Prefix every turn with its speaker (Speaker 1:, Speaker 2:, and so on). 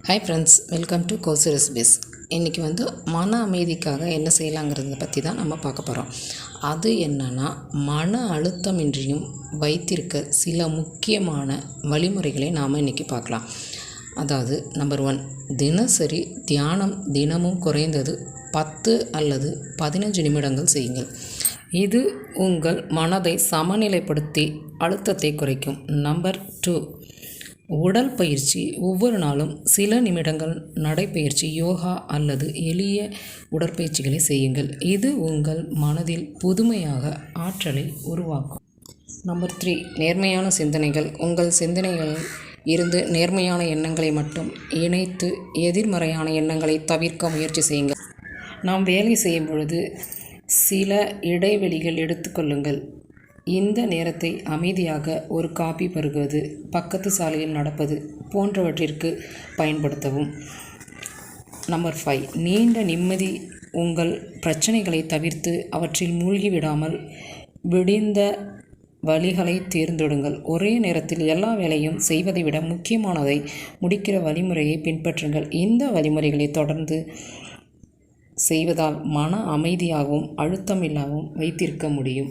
Speaker 1: Hi friends welcome to Kosu recipes இன்றைக்கி வந்து மன அமைதிக்காக என்ன செய்யலாங்கிறத பற்றி தான் நம்ம பார்க்க போகிறோம் அது என்னென்னா மன அழுத்தமின்றியும் வைத்திருக்க சில முக்கியமான வழிமுறைகளை நாம் இன்றைக்கி பார்க்கலாம். அதாவது நம்பர் ஒன் தினசரி தியானம் தினமும் குறைந்தது பத்து அல்லது பதினஞ்சு நிமிடங்கள் செய்யுங்கள். இது உங்கள் மனதை சமநிலைப்படுத்தி அழுத்தத்தை குறைக்கும். நம்பர் டூ உடல் பயிற்சி ஒவ்வொரு நாளும் சில நிமிடங்கள் நடைப்பயிற்சி யோகா அல்லது எளிய உடற்பயிற்சிகளை செய்யுங்கள். இது உங்கள் மனதில் புதுமையாக ஆற்றலை உருவாக்கும். நம்பர் த்ரீ நேர்மையான சிந்தனைகள். உங்கள் சிந்தனைகளில் இருந்து நேர்மையான எண்ணங்களை மட்டும் இணைத்து எதிர்மறையான எண்ணங்களை தவிர்க்க முயற்சி செய்யுங்கள். நாம் வேலை செய்யும் பொழுது சில இடைவெளிகள் எடுத்துக்கொள்ளுங்கள் இந்த நேரத்தை அமைதியாக ஒரு காபி பருகுவது பக்கத்து சாலையில் நடப்பது போன்றவற்றிற்கு பயன்படுத்தவும். Number five. நீண்ட நிம்மதி உங்கள் பிரச்சனைகளை தவிர்த்து அவற்றில் மூழ்கிவிடாமல் விடிந்த வழிகளை தேர்ந்தெடுங்கள். ஒரே நேரத்தில் எல்லா வேலையும் செய்வதை விட முக்கியமானதை முடிக்கிற வழிமுறையை பின்பற்றுங்கள். இந்த வழிமுறைகளை தொடர்ந்து செய்வதால் மன அமைதியாகவும் அழுத்தமில்லாகவும் வைத்திருக்க முடியும்.